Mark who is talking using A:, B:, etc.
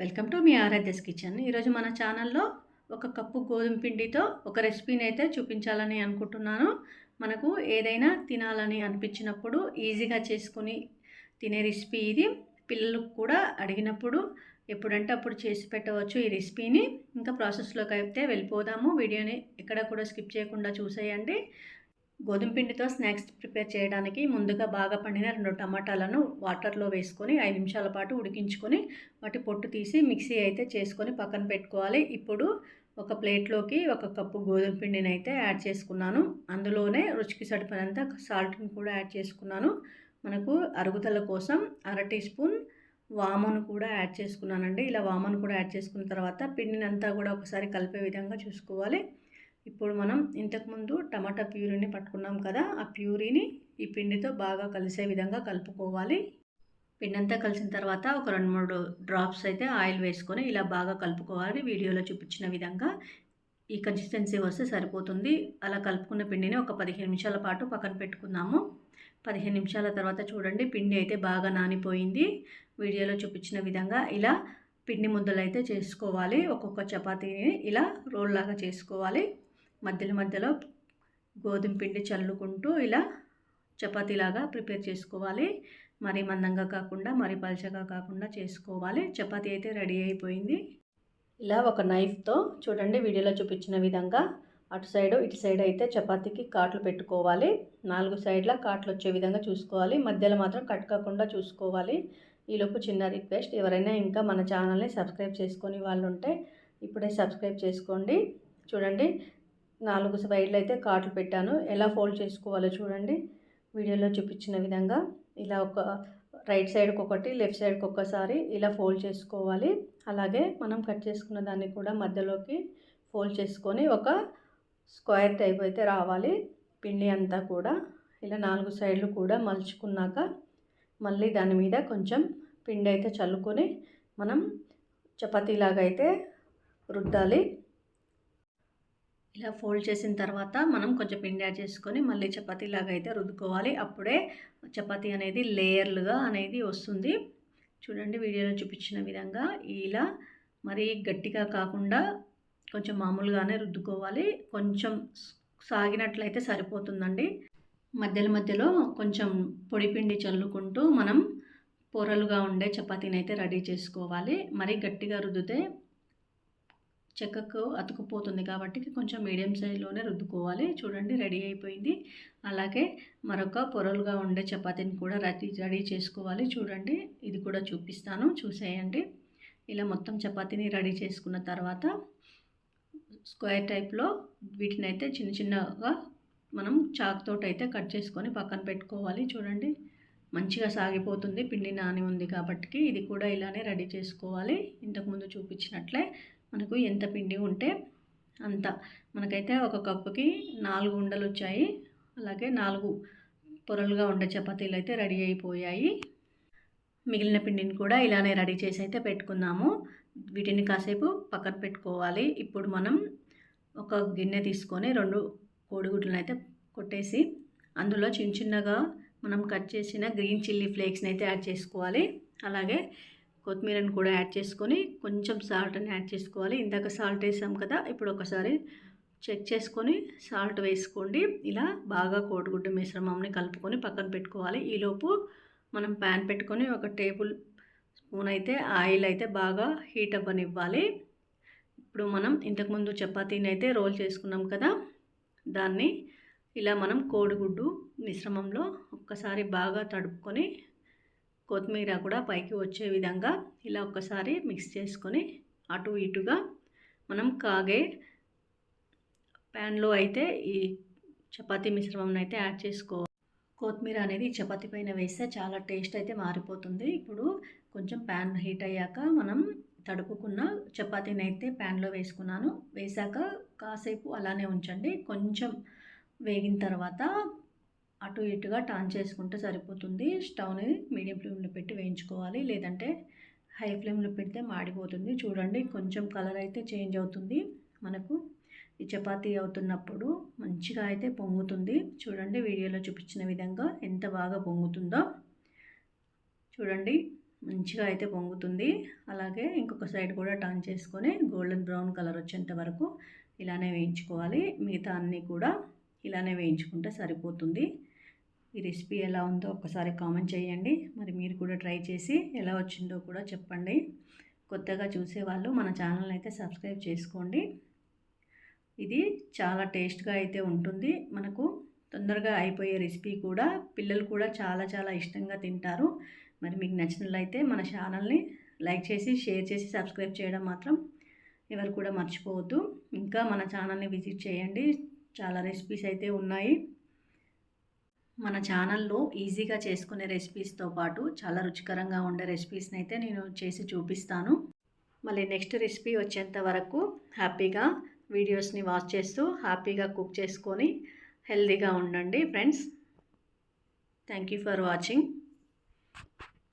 A: Welcome to మీ Aaradhya's kitchen. ఈరోజు మన ఛానల్లో ఒక కప్పు గోధుమ పిండితో ఒక రెసిపీని అయితే చూపించాలని అనుకుంటున్నాను. మనకు ఏదైనా తినాలని అనిపించినప్పుడు ఈజీగా చేసుకొని తినే రెసిపీ ఇది. పిల్లలకు కూడా అడిగినప్పుడు ఎప్పుడంటే అప్పుడు చేసి పెట్టవచ్చు ఈ రెసిపీని. ఇంకా ప్రాసెస్లోకి అయితే వెళ్ళిపోదాము. వీడియోని ఎక్కడ కూడా స్కిప్ చేయకుండా చూసేయండి. గోధుమ పిండితో స్నాక్స్ ప్రిపేర్ చేయడానికి ముందుగా బాగా పండిన రెండు టమాటాలను వాటర్లో వేసుకొని ఐదు నిమిషాల పాటు ఉడికించుకొని వాటి పొట్టు తీసి మిక్సీ అయితే చేసుకొని పక్కన పెట్టుకోవాలి. ఇప్పుడు ఒక ప్లేట్లోకి ఒక కప్పు గోధుమ పిండిని అయితే యాడ్ చేసుకున్నాను. అందులోనే రుచికి సరిపడినంత సాల్ట్ని కూడా యాడ్ చేసుకున్నాను. మనకు అరుగుదల కోసం అర టీ స్పూన్ వామను కూడా యాడ్ చేసుకున్నానండి. ఇలా వామను కూడా యాడ్ చేసుకున్న తర్వాత పిండిని అంతా కూడా ఒకసారి కలిపే విధంగా చూసుకోవాలి. ఇప్పుడు మనం ఇంతకుముందు టమాటా ప్యూరీని పట్టుకున్నాం కదా ఆ ప్యూరీని ఈ పిండితో బాగా కలిసే విధంగా కలుపుకోవాలి. పిండి అంతా కలిసిన తర్వాత ఒక రెండు మూడు డ్రాప్స్ అయితే ఆయిల్ వేసుకొని ఇలా బాగా కలుపుకోవాలి. వీడియోలో చూపించిన విధంగా ఈ కన్సిస్టెన్సీ వస్తే సరిపోతుంది. అలా కలుపుకున్న పిండిని ఒక పదిహేను నిమిషాల పాటు పక్కన పెట్టుకుందాము. పదిహేను నిమిషాల తర్వాత చూడండి పిండి అయితే బాగా నానిపోయింది. వీడియోలో చూపించిన విధంగా ఇలా పిండి ముద్దలు అయితే చేసుకోవాలి. ఒక్కొక్క చపాతీని ఇలా రోల్ లాగా చేసుకోవాలి. మధ్యలో మధ్యలో గోధుమ పిండి చల్లుకుంటూ ఇలా చపాతీలాగా ప్రిపేర్ చేసుకోవాలి. మరీ మందంగా కాకుండా మరీ పలచగా కాకుండా చేసుకోవాలి. చపాతీ అయితే రెడీ అయిపోయింది. ఇలా ఒక నైఫ్తో చూడండి వీడియోలో చూపించిన విధంగా అటు సైడ్ ఇటు సైడ్ అయితే చపాతీకి కాట్లు పెట్టుకోవాలి. నాలుగు సైడ్ల కాట్లు వచ్చే విధంగా చూసుకోవాలి. మధ్యలో మాత్రం కట్ కాకుండా చూసుకోవాలి. ఈలోపు చిన్న రిక్వెస్ట్ ఎవరైనా ఇంకా మన ఛానల్ని సబ్స్క్రైబ్ చేసుకొని వాళ్ళు ఉంటే ఇప్పుడే సబ్స్క్రైబ్ చేసుకోండి. చూడండి నాలుగు సైడ్లు అయితే కాట్లు పెట్టాను. ఎలా ఫోల్డ్ చేసుకోవాలో చూడండి. వీడియోలో చూపించిన విధంగా ఇలా ఒక రైట్ సైడ్కి ఒకటి లెఫ్ట్ సైడ్కి ఒకసారి ఇలా ఫోల్డ్ చేసుకోవాలి. అలాగే మనం కట్ చేసుకున్న దాన్ని కూడా మధ్యలోకి ఫోల్డ్ చేసుకొని ఒక స్క్వేర్ టైప్ అయితే రావాలి. పిండి అంతా కూడా ఇలా నాలుగు సైడ్లు కూడా మలుచుకున్నాక మళ్ళీ దాని మీద కొంచెం పిండి అయితే చల్లుకొని మనం చపాతీలాగా అయితే రుద్దాలి. ఇలా ఫోల్డ్ చేసిన తర్వాత మనం కొంచెం పిండి యాడ్ చేసుకొని మళ్ళీ చపాతీలాగా అయితే రుద్దుకోవాలి. అప్పుడే చపాతీ అనేది లేయర్లుగా అనేది వస్తుంది. చూడండి వీడియోలో చూపించిన విధంగా ఇలా మరీ గట్టిగా కాకుండా కొంచెం మామూలుగానే రుద్దుకోవాలి. కొంచెం సాగినట్లయితే సరిపోతుందండి. మధ్యలో మధ్యలో కొంచెం పొడి పిండి చల్లుకుంటూ మనం పొరలుగా ఉండే చపాతీని అయితే రెడీ చేసుకోవాలి. మరీ గట్టిగా రుద్దితే చెక్కకు అతుకుపోతుంది కాబట్టి కొంచెం మీడియం సైజులోనే రుద్దుకోవాలి. చూడండి రెడీ అయిపోయింది. అలాగే మరొక పొరలుగా ఉండే చపాతీని కూడా రెడీ రెడీ చేసుకోవాలి. చూడండి ఇది కూడా చూపిస్తాను. చూసేయండి. ఇలా మొత్తం చపాతీని రెడీ చేసుకున్న తర్వాత స్క్వేర్ టైప్లో వీటిని అయితే చిన్న చిన్నగా మనం చాక్తోటి అయితే కట్ చేసుకొని పక్కన పెట్టుకోవాలి. చూడండి మంచిగా సాగిపోతుంది. పిండి నాని ఉంది కాబట్టి ఇది కూడా ఇలానే రెడీ చేసుకోవాలి. ఇంతకుముందు చూపించినట్లే మనకు ఎంత పిండి ఉంటే అంత. మనకైతే ఒక కప్పుకి నాలుగు ఉండలు వచ్చాయి. అలాగే నాలుగు పొరలుగా ఉండే చపాతీలు అయితే రెడీ అయిపోయాయి. మిగిలిన పిండిని కూడా ఇలానే రెడీ చేసి అయితే పెట్టుకుందాము. వీటిని కాసేపు పక్కన పెట్టుకోవాలి. ఇప్పుడు మనం ఒక గిన్నె తీసుకొని రెండు కోడిగుడ్లను అయితే కొట్టేసి అందులో చిన్న చిన్నగా మనం కట్ చేసిన గ్రీన్ చిల్లీ ఫ్లేక్స్ని అయితే యాడ్ చేసుకోవాలి. అలాగే కొత్తిమీరని కూడా యాడ్ చేసుకొని కొంచెం సాల్ట్ని యాడ్ చేసుకోవాలి. ఇందాక సాల్ట్ వేసాం కదా ఇప్పుడు ఒకసారి చెక్ చేసుకొని సాల్ట్ వేసుకోండి. ఇలా బాగా కోడిగుడ్డు మిశ్రమంని కలుపుకొని పక్కన పెట్టుకోవాలి. ఈలోపు మనం ప్యాన్ పెట్టుకొని ఒక టేబుల్ స్పూన్ అయితే ఆయిల్ అయితే బాగా హీట్ అవ్వనివ్వాలి. ఇప్పుడు మనం ఇంతకుముందు చపాతీని అయితే రోల్ చేసుకున్నాం కదా దాన్ని ఇలా మనం కోడిగుడ్డు మిశ్రమంలో ఒక్కసారి బాగా తడుపుకొని కొత్తిమీర కూడా పైకి వచ్చే విధంగా ఇలా ఒక్కసారి మిక్స్ చేసుకొని అటు ఇటుగా మనం కాగే ప్యాన్లో అయితే ఈ చపాతీ మిశ్రమం అయితే యాడ్ చేసుకోవాలి కొత్తిమీర అనేది చపాతీ పైన వేస్తే చాలా టేస్ట్ అయితే మారిపోతుంది. ఇప్పుడు కొంచెం ప్యాన్ హీట్ అయ్యాక మనం తడుపుకున్న చపాతీని అయితే ప్యాన్లో వేసుకున్నాను. వేసాక కాసేపు అలానే ఉంచండి. కొంచెం వేగిన తర్వాత అటు ఇటుగా టర్న్ చేసుకుంటే సరిపోతుంది. స్టవ్ని మీడియం ఫ్లేమ్లో పెట్టి వేయించుకోవాలి. లేదంటే హై ఫ్లేమ్లో పెడితే మాడిపోతుంది. చూడండి కొంచెం కలర్ అయితే చేంజ్ అవుతుంది మనకు. ఈ చపాతీ అవుతున్నప్పుడు మంచిగా అయితే పొంగుతుంది. చూడండి వీడియోలో చూపించిన విధంగా ఎంత బాగా పొంగుతుందో. చూడండి మంచిగా అయితే పొంగుతుంది. అలాగే ఇంకొక సైడ్ కూడా టర్న్ చేసుకొని గోల్డెన్ బ్రౌన్ కలర్ వచ్చేంత వరకు ఇలానే వేయించుకోవాలి. మిగతా అన్నీ కూడా ఇలానే వేయించుకుంటే సరిపోతుంది. ఈ రెసిపీ ఎలా ఉందో ఒకసారి కామెంట్ చేయండి. మరి మీరు కూడా ట్రై చేసి ఎలా వచ్చిందో కూడా చెప్పండి. కొత్తగా చూసేవాళ్ళు మన ఛానల్ అయితే సబ్స్క్రైబ్ చేసుకోండి. ఇది చాలా టేస్ట్గా అయితే ఉంటుంది. మనకు తొందరగా అయిపోయే రెసిపీ కూడా పిల్లలు కూడా చాలా చాలా ఇష్టంగా తింటారు. మరి మీకు నచ్చినట్లయితే మన ఛానల్ని లైక్ చేసి షేర్ చేసి సబ్స్క్రైబ్ చేయడం మాత్రం ఎవరు కూడా మర్చిపోవద్దు. ఇంకా మన ఛానల్ని విజిట్ చేయండి. చాలా రెసిపీస్ అయితే ఉన్నాయి. మన ఛానల్లో ఈజీగా చేసుకునే రెసిపీస్తో పాటు చాలా రుచికరంగా ఉండే రెసిపీస్ని అయితే నేను చేసి చూపిస్తాను. మళ్ళీ నెక్స్ట్ రెసిపీ వచ్చేంత వరకు హ్యాపీగా వీడియోస్ని వాచ్ చేస్తూ హ్యాపీగా కుక్ చేసుకొని హెల్తీగా ఉండండి friends. Thank you for watching.